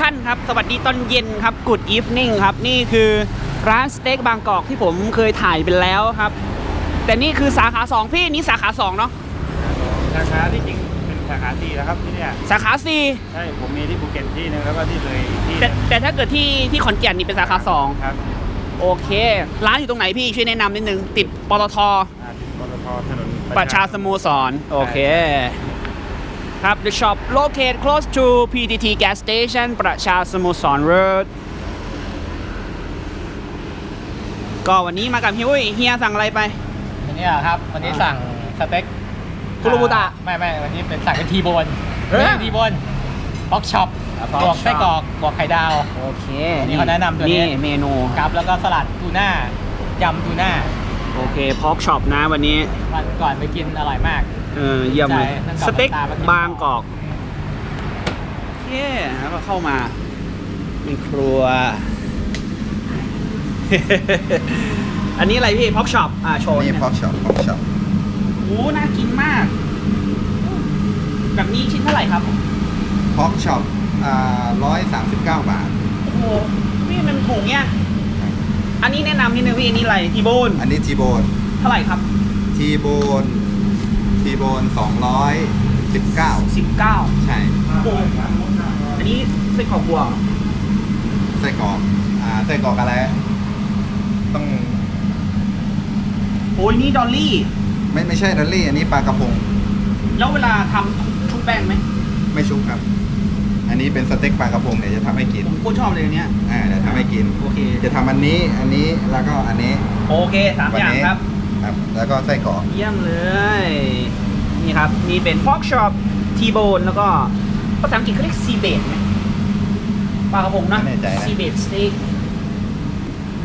ท่านครับ สวัสดีตอนเย็นครับ Good evening ครับ นี่คือร้านสเต็กบางกอกที่ผมเคยถ่ายไปแล้วครับ แต่นี่คือสาขา 2 พี่นี่สาขา 2 เนาะสาขาที่จริงเป็นสาขาสี่นะครับที่เนี่ยสาขาใช่ผมมีที่ภูเก็ตที่หนึงแล้วก็ที่เลยอีกที่4หแต่นึ่งแต่ถ้าเกิดที่ที่ขอนแก่นนี่เป็นสาขาครับ2โอเค ร้านอยู่ตรงไหนพี่ช่วยแนะนำนิดนึง ติดปตทอ่าปตทถนนประชาสโมสรโอเค ครับ The shop located close to PTT gas station ประชาสโมสร road ก็วันนี้มากับฮิวเฮียสั่งอะไรไปวันนี้อะครับ วันนี้สั่งสเต็กคุโรบุตะอ่าไม่ไม่วันนี้เป็นสั่งเป็นทีโบนเฮ้ยไม่ใช่ทีโบนบ็อกช็อปอ่าบวก pork ไส้กรอกบวกไข่ดาว โอเคนี่เขาแนะนำตัวนี้นี่เมนูครับแล้วก็สลัดทูน่ายำทูน่าโอเคพอกช็อปนะวันนี้วันก่อนไปกินอร่อยมาก เออเยี่ยมเลยใช่นั่นกลับสเต็กมาตามมากินบางกอกโอเคแล้วก็เข้ามาในครัว อันนี้อะไรพี่พอกช็อปอ่าโชว์นี่เนี่ยพอกช็อปพอกช็อปโอ้น่ากินมาก แบบนี้ชิ้นเท่าไหร่ครับพอกช็อปอ่าร้อยสามสิบเก้าบาท โอ้โหพี่มันถูกเนี่ยอันนี้แนะนำนิดนึงพี่อันนี้อะไรทีโบน อันนี้ทีโบน เท่าไหร่ครับ ทีโบนที โบนสองร้อยสิบเก้า19ใช่โอ้อันนี้ไส้กรอกบัวไส้กรอกอ่าไส้กรอกอะไร ต้องโอ้ยนี่ดอลลี่ ไม่ไม่ใช่ดัลลี่ อันนี้ปลากระพงแล้วเวลาทำชุบแป้งไหมไม่ชุบครับ อันนี้เป็นสเต็กปลากระพงเดี๋ยวจะทำให้กินผมโคตรชอบเลยอันเนี้ย อ่าเดี๋ยวทำให้กิน โอเค จะทำอันนี้อันนี้แล้วก็อันนี้ โอเคสามวัอย่างนี้ครับ ครับ แล้วก็ไส้กรอก เยี่ยมเลย นี่ครับ มีเป็น pork chop T-bone แล้วก็ภาษาอังกฤษเขาเรียก sea bait ไหมปลากระพงนะไม่แน่ใจนะ sea bait steak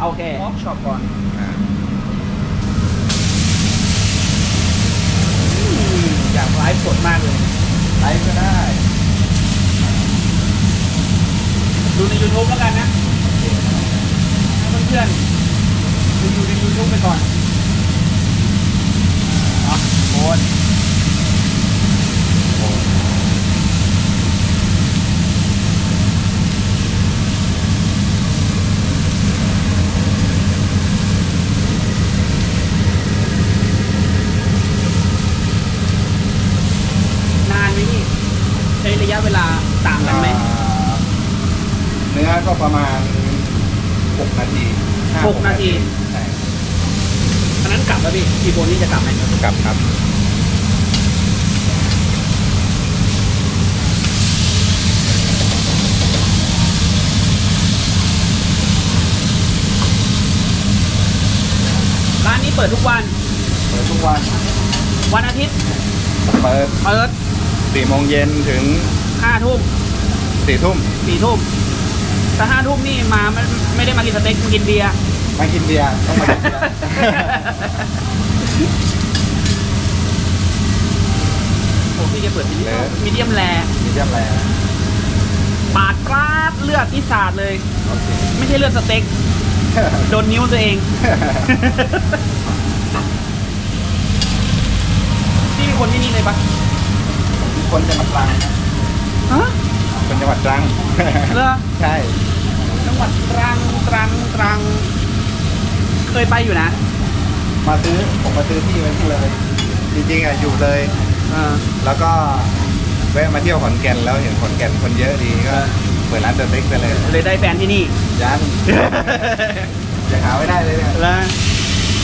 โอเค pork chop ก่อน อ่าอืมอยากไลฟ์สดมากเลย ไลฟ์ก็ได้ดูใน YouTube แล้วกันนะให้เพื่อนๆดูอยู่ใน YouTube ไปก่อนอ๋อโอนนานไหมพี่ใช้ระยะเวลาต่างกันไหม อ่าเนื้อ ก็ประมาณ 6 นาทีห้าหกนาที ใช่อันนั้นกลับแล้วพี่ทีโบนนี่จะกลับไหมกลับครับ ร้านนี้เปิดทุกวันเปิดทุกวันวันอาทิตย์เปิดเปิด4โมงเย็นถึงห้าทุ่ม4ทุ่มสี่ทุ่ม แต่ห้าทุ่มนี่มาไม่ไม่ได้มากินสเต็กมากินเบียร์ มากินเบียร์ต้องมากินเบียร์โอ้พี่จะเปิดมีเดียมมีเดียมแรมีเดียมอะไรนะปาดกราดเลือดที่สาดเลย โอเค ไม่ใช่เลือดสเต็กโดนนิ้วตัวเอง พี่เป็นคนที่นี่เลยปะคนจังหวัดตรังนะฮะคนจังหวัดตรัง เหรอ ใช่จัง หวัดตรังตรังตรัง เคยไปอยู่นะ มาซื้อผมมาซื้อที่ไว้ที่เลย จริงๆอะอยู่เลย เออ แล้วก็แวะมาเที่ยวขอนแก่นแล้วเห็นขอนแก่นคนเยอะดีก็เปิดร้านสเต็กไปเลยเลยได้แฟนที่นี่ ยัน ยังหาไม่ได้เลยเนี่ยแล้ว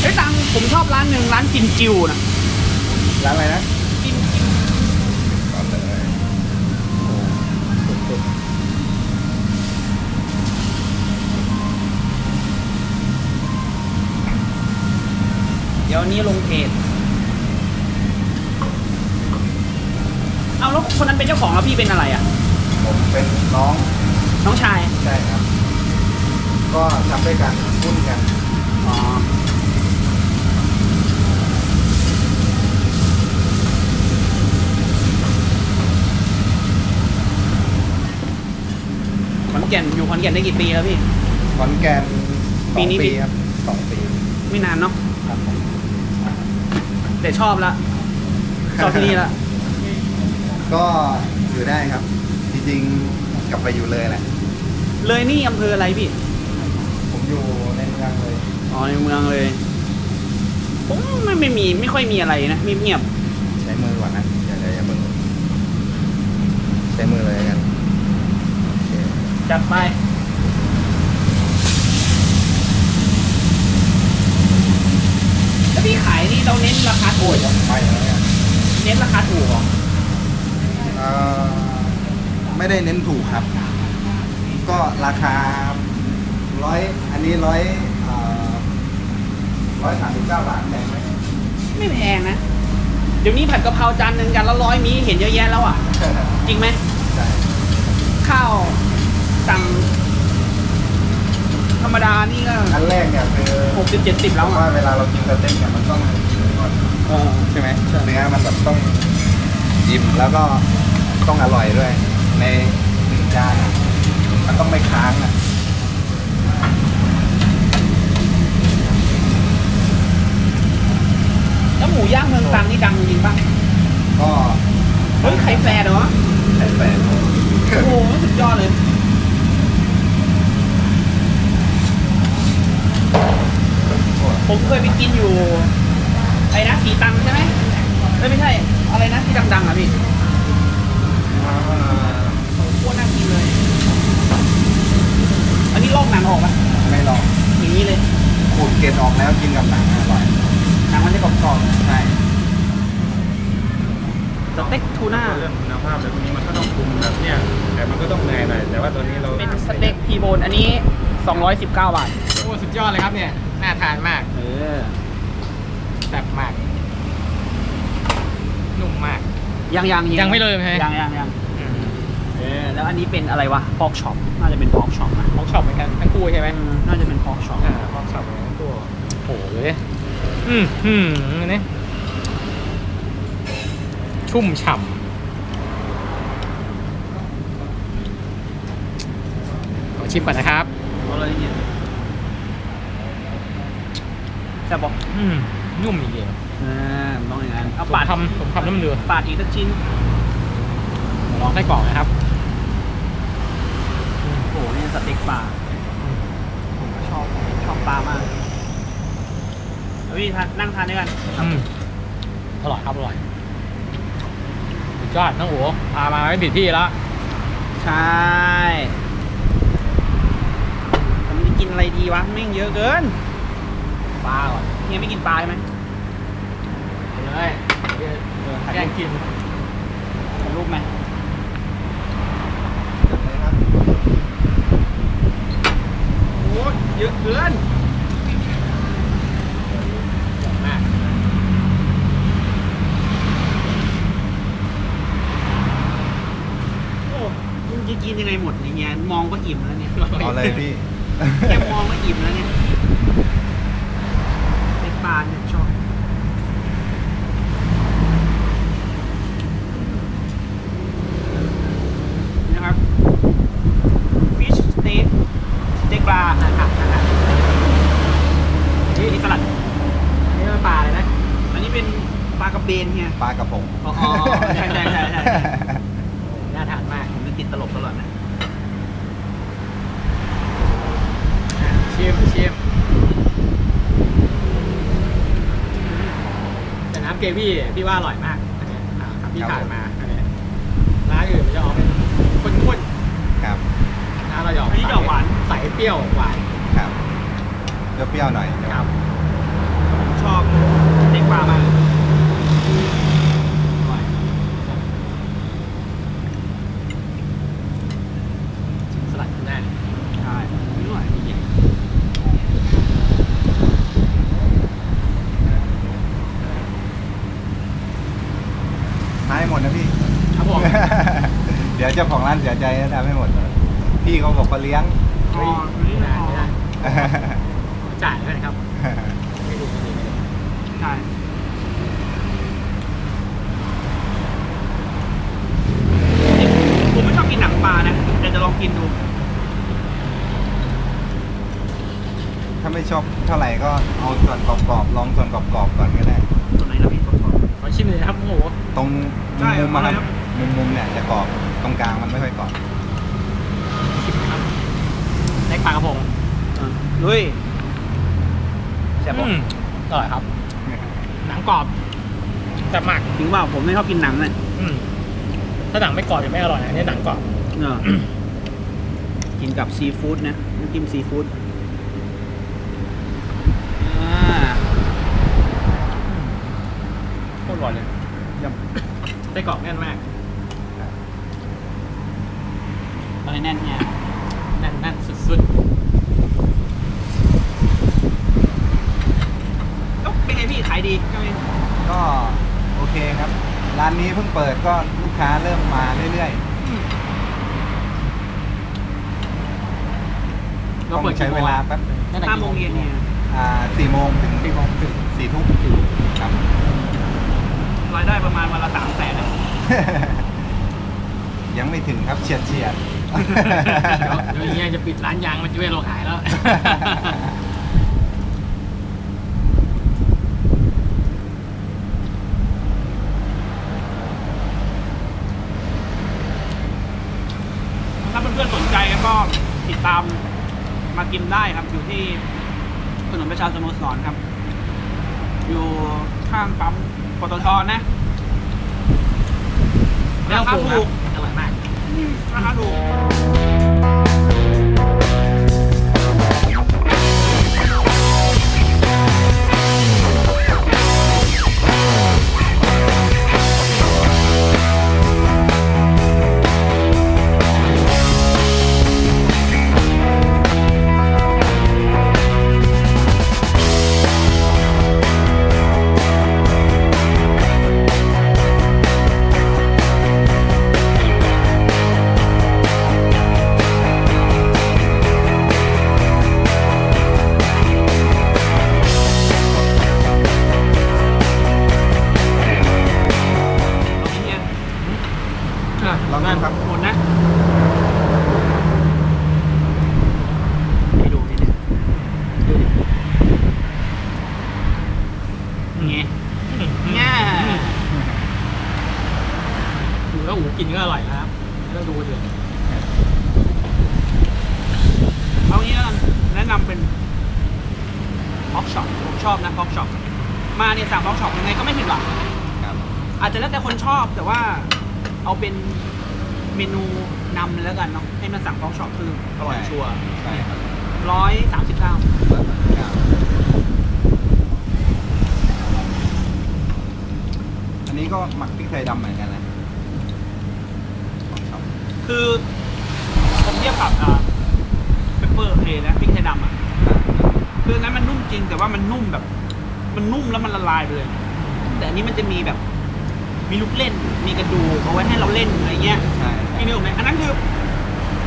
ไอ้ยตังผมชอบร้านหนึ่งร้านจินจิวนะร้านอะไรนะ เดี๋ยวนี้ลงเพจเอาแล้วคนนั้นเป็นเจ้าของแล้วพี่เป็นอะไรอะๆผมเป็นน้องน้องชาย ใช่ครับ ก็ทำด้วยกันหุ้นกันอ๋อ ขอนแก่นอยู่ขอนแก่นได้กี่ปีแล้วพี่ ขอนแก่นสปีองนี้ปี ปีครับสองปี ไม่นานเนาะครับผม แต่ชอบละชอบที่นี่ละก็อยู่ได้ครับ จริงๆกลับไปอยู่เลยแหละ เลยนี่อำเภออะไรพี่ผมอยู่ในเมืองเลยอ๋อในเมืองเลยผมไม่ไม่มีไม่ค่อยมีอะไรนะเงียบใช้มือก่อนนะเดี๋ยวเดี๋ยวอย่าเพิ่งใช้มือเลยกันโอเคๆจัดไป แล้วพี่ขายนี่เราเน้นราคาถูกเหรอไปแล้วเนี่ยเน้นราคาถูกเหรอเอ่อไม่ได้เน้นถูกครับ ก็ราคาร้อยอันนี้ร้อยร้อยสามสิบเก้าบาทแพงไหมไม่แพงนะ เดี๋ยวนี้ผัดกะเพราจานหนึ่งกันละร้อยมีเห็นเยอะแยะแล้วอะ จริงไหม ใช่ข้าวสั่งธ รรมดานี่ก็อันแรกเนี่ยคือหกสิบเจ็ดสิบแล้วว่าอะเวลาเรากินสเต็กเนี่ยมันต้องกินก่อนเออ ใช่ไหมเนื้อมันแบบต้องอิ่มแล้วก็ต้องอร่อยด้วย ในหนึ่งจานอะมันต้องไม่ค้างอะแล้วหมูย่างเมืองตรังนี่ดังจริงป่ะ ก็เฮ้ยไข่แฟร์เหรอ ใส่แปดโอ้โหสุดยอดเลย ผมเคยไปกินอยู่ไอ้นะสีตังใช่ไหมเอ้ยไม่ใช่ อะไรนะที่ดังๆอะพี่โคตรน่ากินเลย อันนี้ลอกหนังออกปะไม่ลองอย่างนี้เลยขูดเกล็ดออกแล้วกินกับหนังอร่อยหนังมันจะกรอบใช่ๆสเต็กทูน่าเรื่องคุณภาพแล้วตรงนี้มันก็ต้องปรุงแบบเนี้ยแต่มันก็ต้องเหนื่อยหน่อยแต่ว่าตัวนี้เราเป็นสเต็กทีโบนอันนี้ 219 บาทโอ้สุดยอดเลยครับเนี่ย น่าทานมาก เออแซ่บมาก นุ่มมาก ยังยังยังไม่เริ่มใช่ไหมยังยังยังเออแล้วอันนี้เป็นอะไรวะพอกช็อปน่าจะเป็นพอกช็อปนะของช็อปเหมือนกันทั้งคู่ใช่ไหมน่าจะเป็นพอกช็อปอ่าของช็อปเหมือนกันทั้งคู่โอ้โหเลยอืมอืมอันนี้ชุ่มฉ่ำขอชิมก่อนนะครับเอาเลยเนี่ย แซ่บบอกอืมนุ่มจริงเออต้องอย่างนั้นๆเอาผมปาดทำผมทำน้ำเดือปาดอีกสักชิ้นลองไส้กรอกนะครับโอ้โหนี่สเต็กปลาผมก็ชอบชอบปลามากเอาพี่ทานนั่งทานด้วยกันอืมอร่อยครับอร่อยสุดยอดน้องโอ๋พามาไม่ผิดที่แล้วใช่ผมจะกินอะไรดีวะแม่งเยอะเกิน ปลาก่อนเฮียไม่กินปลาใช่ไหมเอาเลยเดี๋ยวแกล้งกินถ่ายรูปไหม เลยครับ โอ้ยเยอะเกิน มาก โอ้มึงจะกินยังไงหมดอย่างเงี้ยมองก็อิ่มแล้วเนี่ย เอาเลยพี่ แค่มองก็อิ่มแล้วเนี่ยเป็นปลาเนี่ยชอบนี่นะครับ fish steak สเต็กปลานะครับนะครับนี่สลัด นี่มันปลาเลยนะ อันนี้เป็นปลากระเบนเฮียปลากระพงอ๋อใช่ใช่ใช่ใช่น่าทานมากผมจะติดตลกตลอดนะอะชิมชิมแต่น้ำเกวี่พี่ว่าอร่อยมากอันเนี้ยอ่าครับพี่ครับทานมาอันเนี้ยร้านอื่นมันจะออกเป็นข้นครับๆร้านเราจะออกอันนี้จะออกหวานใสเปรี้ยวหวานครับเปรี้ยวๆหน่อยครับ ชอบสเต็กปลามากอร่อย ชิมสลัดข้างหน้า ใช่ไม่อร่อยจริง ท้ายหมดนะพี่ ครับผม เดี๋ยวเจ้าของร้านเสียใจนะทำให้หมด พี่เขาบอกเขาเลี้ยงๆอ๋อไม่ไม่ได้ได้ไม่ได้จ่ายด้วยนะครับไม่ดูไม่ดูไม่ดูใช่ผมไม่ชอบกินหนังปลานะแต่จะลองกินดู ถ้าไม่ชอบเท่าไหร่ก็เอาส่วนกรอบๆลองส่วนกรอบๆก่อนก็ได้ตัวไหนนะพี่ตัวขอชิมเลยนะครับโอ้โหตรงใช่มุมๆอะคเอารับเลยครับมุมๆเนี่ยจะกรอบ ตรงกลางมันไม่ค่อยกรอบเล็กปากกระพงลุยแซ่บอือร่อยครับ หนังกรอบแต่หมักจริงเปล่าผมไม่ชอบกินหนังเลยถ้าหนังไม่กรอบจะไม่อร่อยนะเนี่หนังกรอบกินกับซีฟู้ดนะน้ำจิ้มซีฟู้ดอ่าโคตรอร่อยเลยยำไส้กรอบแน่นมาก แน่นเนี่ยแน่นแน่นสุดก็เป็นไงพี่ขายดีก็ไม่ก็โอเคครับ ร้านนี้เพิ่งเปิดก็ลูกค้าเริ่มมาเรื่อยๆๆต้องใช้เวลาแป๊บนึงห้าโมงเย็นเนี่ยอ่าสี่โมงถึงสี่โมงถึงสี่ทุ่มครับรายได้ประมาณวันละสามแสนนะยังไม่ถึงครับเฉียดเฉียด เดี๋ยวเดี๋ยวอย่างเงี้ยจะปิดร้านยางมันจะไม่เราขายแล้ว ถ้าเพื่อนๆสนใจก็ติดตามมากินได้ครับอยู่ที่ถนนประชาสโมสรครับ อยู่ข้างปั๊มปตทนะราคาถูกอ ราคาถูก กินก็อร่อยนะครับไม่ต้องดูเดือดเอางี้แล้วกันแนะนำเป็นพ็อกช็อปผมชอบนะพ็อกช็อปมาเนี่ยสั่งพ็อกช็อปยังไงก็ไม่ผิดหวังครับ อาจจะแล้วแต่คนชอบแต่ว่าเอาเป็นเมนูนำแล้วกันเนาะให้มันสั่งพ็อกช็อปคืออร่อยชัวร์ใช่ครับร้อยสามสิบเก้าครับอันนี้ก็หมักพริกไทยดำเหมือนกันนะของช็อป คือผมเทียบกับอ่าเปปเปอร์เพลนะพริกไทยดำอะคืออันนั้นมันนุ่มจริงแต่ว่ามันนุ่มแบบ มันนุ่มแล้วมันละลายไปเลย แต่อันนี้มันจะมีแบบ มีลูกเล่น มีกระดูกเอาไว้ให้เราเล่นอะไรเงี้ยใช่พี่นึกออกไหมอันนั้นคือ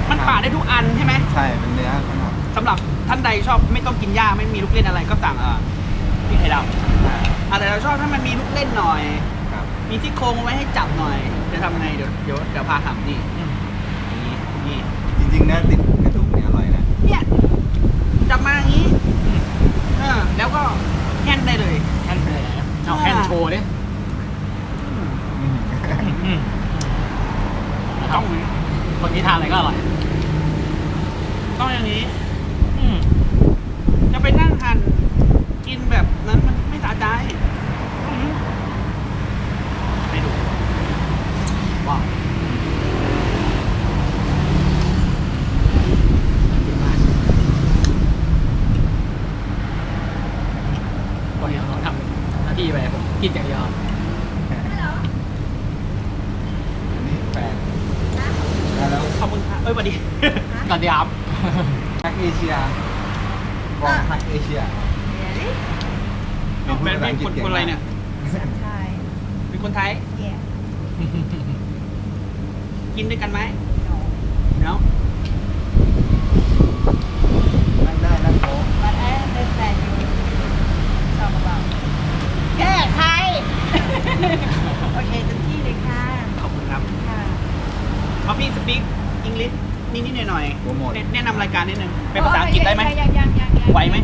มันป่าดได้ทุกอันใช่ไหมใช่เป็นเนื้อทั้งหมดสำหรับท่านใดชอบไม่ต้องกินหญ้าไม่มีลูกเล่นอะไรก็สั่งเอ่อพริกไทยดำอ่าอะแต่เราชอบถ้ามันมีลูกเล่นหน่อยครับมีซี่โครงเอาไว้ให้จับหน่อย จะทำไงเดี๋ยวเดี๋ยวเดี๋ยวพาทำนี่นี่นี่ จริงๆเนื้อติดกระดูกเนี่ยอร่อยนะเนี่ยจับมาอย่างนี้เออแล้วก็แห่นได้เลยแฮนด์ไปไหนนะเอาแฮนด์โชว์ดิอืมอืมนะครัต้บองอย่างนี้คนที่ทานอะไรก็อร่อยต้องอย่างนี้อืมจะไปนั่งหั่นกินแบบนั้นมันไม่สะใจอืมให้ดูว้าว คนเดียวเขาทำหน้าที่ไปผมกินอย่างเดียว อันนี้แปลกแล้ว ขอบคุณค่ะเอ้ยสวัสดี ก่อนดีครับ ทักเอเชีย กองทักเอเชียเป็นเป็นคนคนอะไรเนี่ย Thai. เป็นคนไทย Yeah. กินด้วยกันไหม No. เนาะนั่งได้นั่งโต๊ะ But I understand you talk about. แก้ไข โอเคเต็มที่เลยค่ะ ขอบคุณครับ ค่ะเอาพี่สปีกอังกฤษ นิดๆหน่อยโปรโมทๆแนะแนะนำรายการนิดนึงเป็นภาษาอังกฤษได้ไหมยังยังยังยังไหวไหม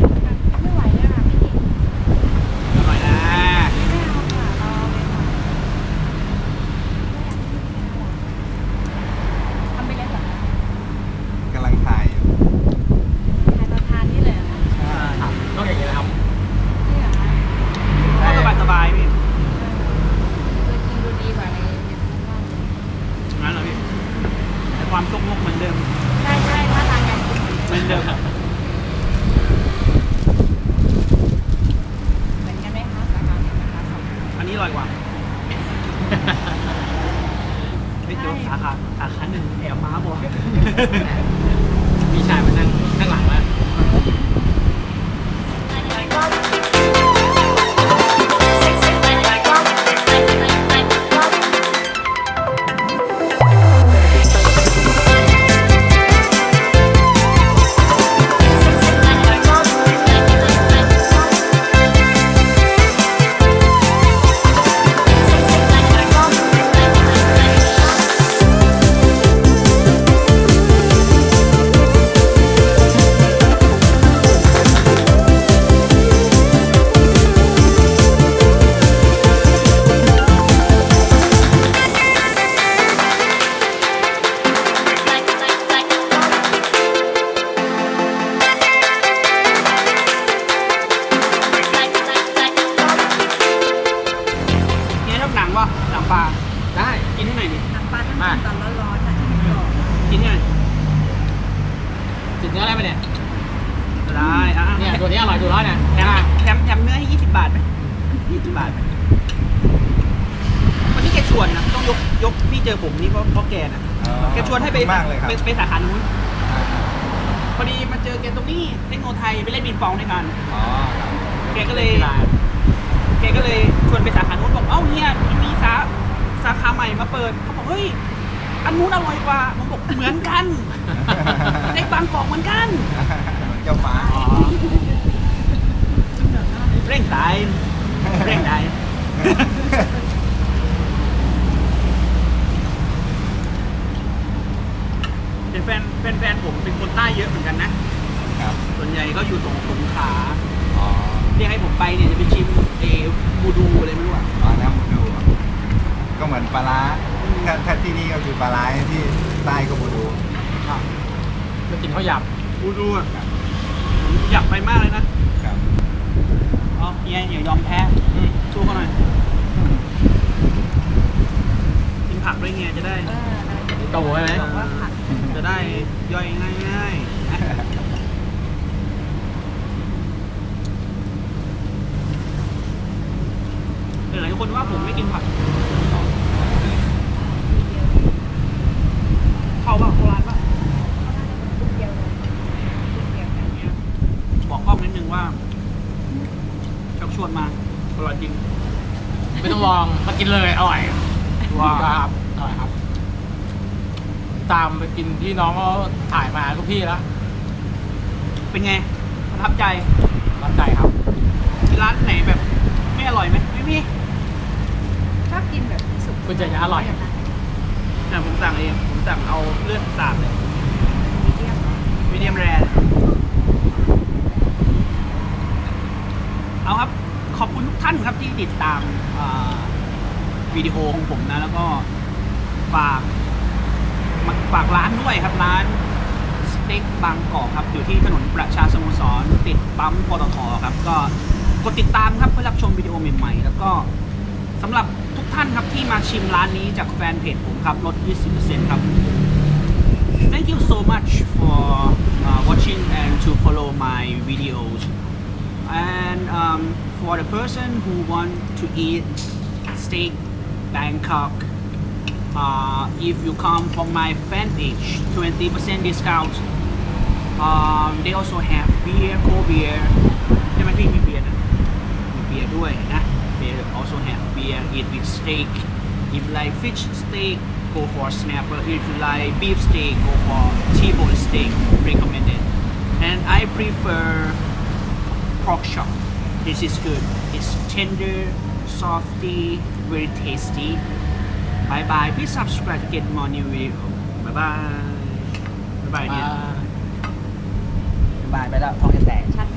องด้วยกันอ๋อครับแกก็เลยที่ร้านแกก็เลยชวนไปสาขานู้นบอกเอ้าเฮียมีสาสาขาใหม่มาเปิดเขาบอกเฮ้ยอันนู้นอร่อยกว่าผมบอกเหมือนกันในบางกอกเหมือนกันเจ้าฟ้าอ๋อเร่งตายเร่งตายเป็นแฟนแฟนแฟนผมเป็นคนใต้เยอะเหมือนกันนะ ครับส่วนใหญ่ก็อยู่ตรงสงขลาอ๋อเรียกให้ผมไปเนี่ยจะไปชิมเอบูดูอะไรไม่รู้อะอ๋อน้ำบูดูก็เหมือนปลาร้าถ้าถ้าที่นี่ก็คือปลาร้าที่ใต้ก็บูดูจะกินข้าวหยาบบูดูอะผมอยากไปมากเลยนะครับอ๋อเฮียอย่ายอมแพ้อืมสู้เขาหน่อยกินผักด้วยเฮียจะได้เอออะไรโตใช่ไหมบอกว่าผัดจะได้ย่อยง่ายๆนะ หลายคนว่าผมไม่กินผักเข้าป่ะเข้าร้านป่ะลูกเดียวเลยลูกเดียวกันบอกกล้องนิดนึงว่าชักชวนมาอร่อยจริง ไม่ต้องลองมากินเลยอร่อยว้าวครับอร่อยครับ ตามไปกินที่น้องเขาถ่ายมาทุกที่แล้วเป็นไงประทับใจรับใจครับมีร้านไหนแบบไม่อร่อยไหมไม่มีช อบกินแบบสุกคุณจะอร่อยเนี่ยผมสั่งเองผมสั่งเอาเลือดสาดเลยมีเดียมมีเดียมแรร์เอาครับ ขอบคุณทุกท่านครับที่ติดตามอ่าวิดีโอของผมนะ แล้วก็ฝากฝากร้านด้วยครับร้านสเต็กบางกอกครับ อยู่ที่ถนนประชาสโมสรติดปั๊มปตทครับ ก็กดติดตามครับเพื่อรับชมวิดีโอใหม่ๆ แล้วก็ สำหรับทุกท่านครับที่มาชิมร้านนี้จากแฟนเพจผมครับลด 20%ครับ Thank you so much for uh, watching and to follow my videos. And um, for the person who want to eat steak Bangkok, uh, if you come from my fan page, 20% discount. Um, they also have beer, cold beer. ใช่ไหมพี่ steak. If you like fish steak, go for snapper. If you like beef steak, go for T-bone steak. Recommended. And I prefer pork chop. This is good. It's tender, softy, very tasty. Bye bye. Please subscribe to get more new video. Bye bye. Bye bye. อ่า Bye bye. ไปแล้วท้องจะแตก ชัดมาก